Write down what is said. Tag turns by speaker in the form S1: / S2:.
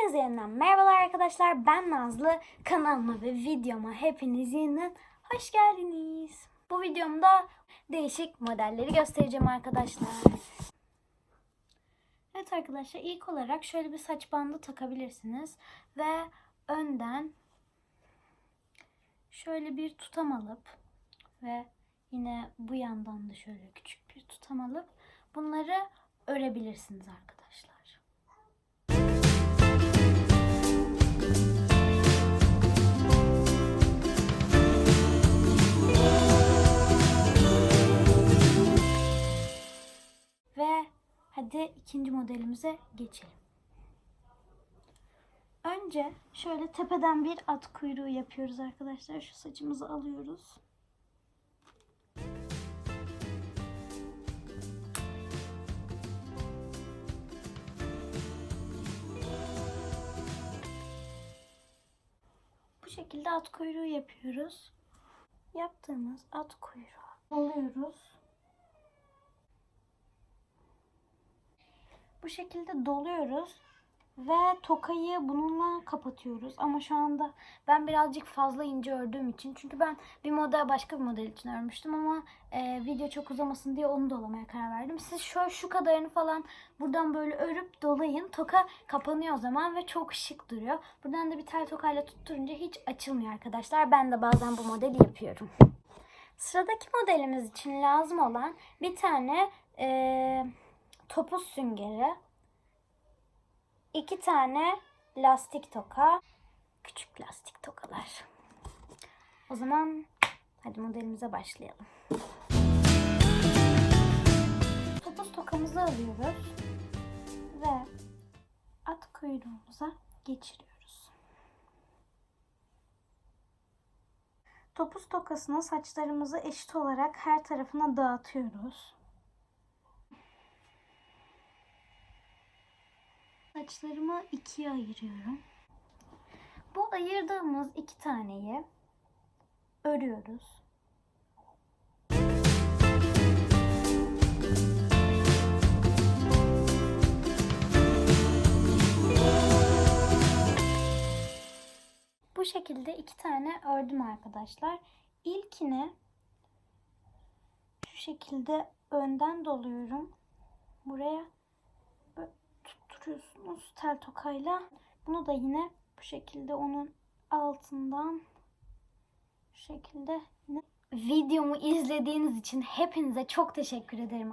S1: Hepinize yeniden merhabalar arkadaşlar. Ben Nazlı. Kanalıma ve videoma hepiniz yeniden hoş geldiniz. Bu videomda değişik modelleri göstereceğim arkadaşlar. Evet arkadaşlar ilk olarak şöyle bir saç bandı takabilirsiniz. Ve önden şöyle bir tutam alıp ve yine bu yandan da şöyle küçük bir tutam alıp bunları örebilirsiniz arkadaşlar. Hadi ikinci modelimize geçelim. Önce şöyle tepeden bir at kuyruğu yapıyoruz arkadaşlar. Şu saçımızı alıyoruz. Bu şekilde at kuyruğu yapıyoruz. Yaptığımız at kuyruğu alıyoruz. Bu şekilde doluyoruz ve tokayı bununla kapatıyoruz. Ama şu anda ben birazcık fazla ince ördüğüm için çünkü ben bir model başka bir model için örmüştüm ama e, video çok uzamasın diye onu dolamaya karar verdim. Siz şu şu kadarını falan buradan böyle örüp dolayın. Toka kapanıyor o zaman ve çok şık duruyor. Buradan da bir tel tokayla tutturunca hiç açılmıyor arkadaşlar. Ben de bazen bu modeli yapıyorum. Sıradaki modelimiz için lazım olan bir tane e, topuz süngeri, iki tane lastik toka, küçük lastik tokalar. O zaman hadi modelimize başlayalım. Topuz tokamızı alıyoruz ve at kuyruğumuza geçiriyoruz. Topuz tokasına saçlarımızı eşit olarak her tarafına dağıtıyoruz. Saçlarımı ikiye ayırıyorum. Bu ayırdığımız iki taneyi örüyoruz. Bu şekilde iki tane ördüm arkadaşlar. İlkini şu şekilde önden doluyorum. Buraya tutturuyorsunuz tel tokayla. Bunu da yine bu şekilde onun altından şekilde Videomu izlediğiniz için hepinize çok teşekkür ederim